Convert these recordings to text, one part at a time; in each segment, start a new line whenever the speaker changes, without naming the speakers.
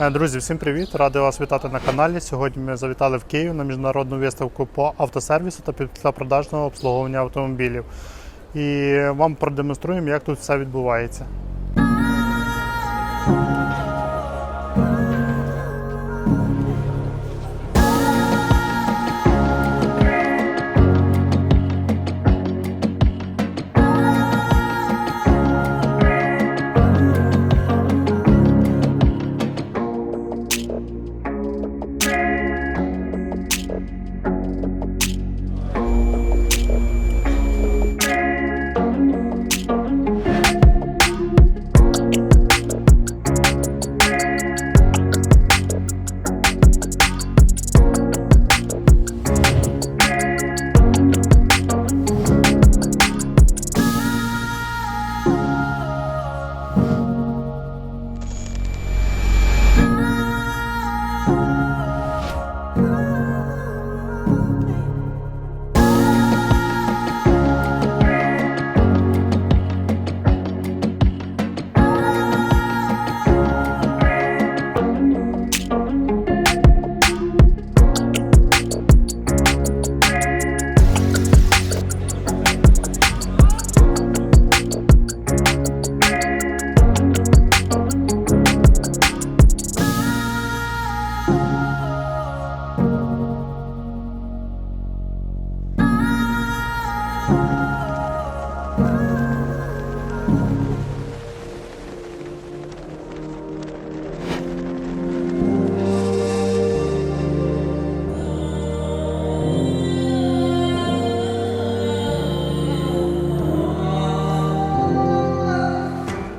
Е, Друзі, всім привіт! Радий вас вітати на каналі. Сьогодні ми завітали в Київ на міжнародну виставку по автосервісу та післяпродажного обслуговування автомобілів. І вам продемонструємо, як тут все відбувається.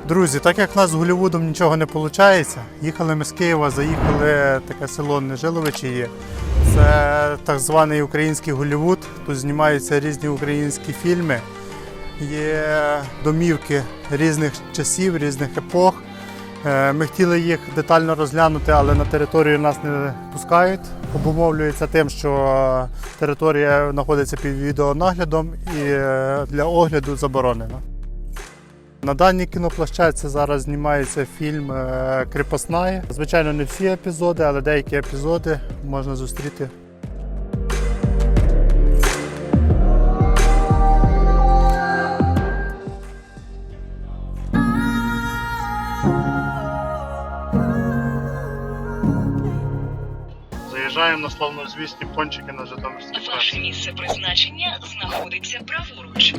Друзі, так як в нас з Голлівудом нічого не виходить, їхали ми з Києва, заїхали таке село Нежиловичі. Це так званий український Голлівуд. Тут знімаються різні українські фільми. Є домівки різних часів, різних епох. Е, Ми хотіли їх детально розглянути, але на територію нас не пускають. Обумовлюється тим, що територія знаходиться під відеонаглядом і е, для огляду заборонена. На даній кіноплощадці зараз знімається фільм е, Кріпосна. Звичайно, не всі епізоди, але деякі епізоди можна зустріти. Заїжджаємо на славнозвісні пончики на Житомирський
Ваше місце призначення знаходиться праворуч.